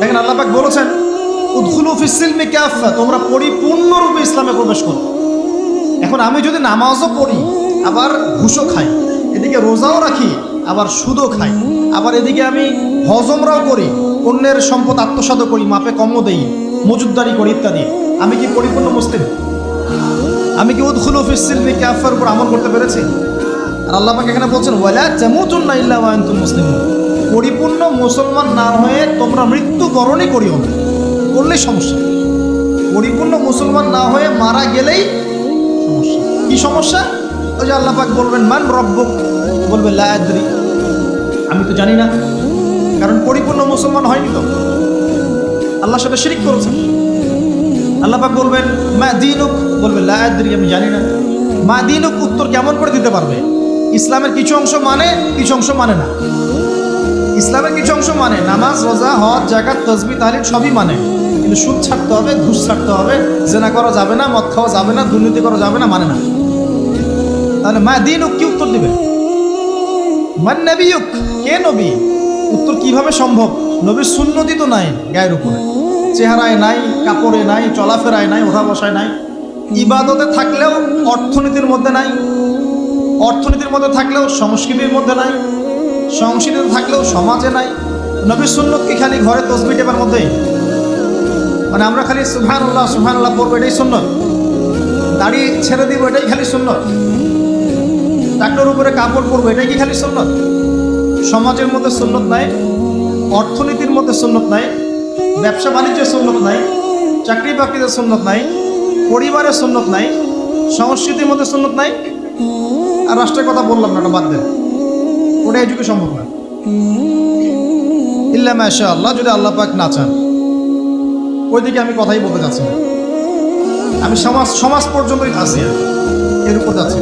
দেখেন আল্লাহ পাক বলেছেন, উদ্খুলু ফিসিলমি কাফা তোমরা পরিপূর্ণরূপে ইসলামে প্রবেশ করো। এখন আমি যদি নামাজও পড়ি, আবার ঘুষও খাই, এদিকে রোজাও রাখি, আবার সুদও খাই, আবার এদিকে আমি হজমরাও করি, অন্যের সম্পদ আত্মসাদ করি, মাপে কমও দেই, মজুদদারি করি ইত্যাদি, আমি কি পরিপূর্ণ মুসলিম? আমি কি উদ্খুল ফিসিলমি কাফার উপর আমল করতে পেরেছি? আর আল্লাহ এখানে বলছেন, ওয়ালা তামুতুন্না ইল্লা ওয়া আনতুম মুসলিমুন পরিপূর্ণ মুসলমান না হয়ে তোমরা মৃত্যুবরণই করিও না। করলেই সমস্যা পরিপূর্ণ মুসলমান না হয়ে মারা গেলেই সমস্যা। কি সমস্যা? ওই যে আল্লাহ পাক বলবেন, মান রব্বুক? বলবে, লা আদরি। আমি তো জানি না, কারণ পরিপূর্ণ মুসলমান হয়নি তো। আল্লাহর সাথে শিরিক করেছেন। আল্লাহ পাক বলবেন, মা দিনুক? বলবে, লা আদরি, আমি জানি না। মা দিনুক উত্তর কেমন করে দিতে পারবে? ইসলামের কিছু অংশ মানে কিছু অংশ মানে না। ইসলামের কিছু অংশ মানে নামাজ, রোজা, হজ জাকাত তসবি তালিম সবই মানে। কিন্তু সুদ ছাড়তে হবে, ঘুষ ছাড়তে হবে, জেনা করা যাবে না, মদ খাওয়া যাবে না, দুর্নীতি করা যাবে না মানে না। তাহলে মা দিন কি উত্তর দিবে? মান কে নবী? উত্তর কীভাবে সম্ভব? নবীর সুন্নতি তো নাই গায়ের উপরে। চেহারায় নাই, কাপড়ে নাই, চলাফেরায় নাই ওঠা বসায় নাই। ইবাদতে থাকলেও অর্থনীতির মধ্যে নাই। অর্থনীতির মধ্যে থাকলেও সংস্কৃতির মধ্যে নাই। সংস্কৃতিতে থাকলেও সমাজে নাই। নবীর সুন্নত কি খালি ঘরে তসবি টেপার মধ্যেই। মানে আমরা খালি সুহান আল্লাহ সুহান আল্লাহ পড়ব, এটাই সুন্নত। দাড়ি ছেড়ে দিব, এটাই খালি সুন্নত। ডাক্তার উপরে কাপড় পরবো, এটাই কি খালি সুন্নত? সমাজের মধ্যে সুন্নত নাই, অর্থনীতির মধ্যে সুন্নত নাই, ব্যবসা বাণিজ্যের সুন্নত নাই, চাকরি বাকরিতে সুন্নত নাই পরিবারের সুন্নত নাই, সংস্কৃতির মধ্যে সুন্নত নাই। আর রাষ্ট্রের কথা বললাম না বাদ দেন। ওটা এইটুকু সম্ভব না। ইল্লা মাশা আল্লাহ যদি আল্লাহ পাক না চান। ওইদিকে আমি কথাই বলতে যাচ্ছি আমি সমাজ সমাজ পর্যন্তই আছি। এর উপর যাচ্ছি।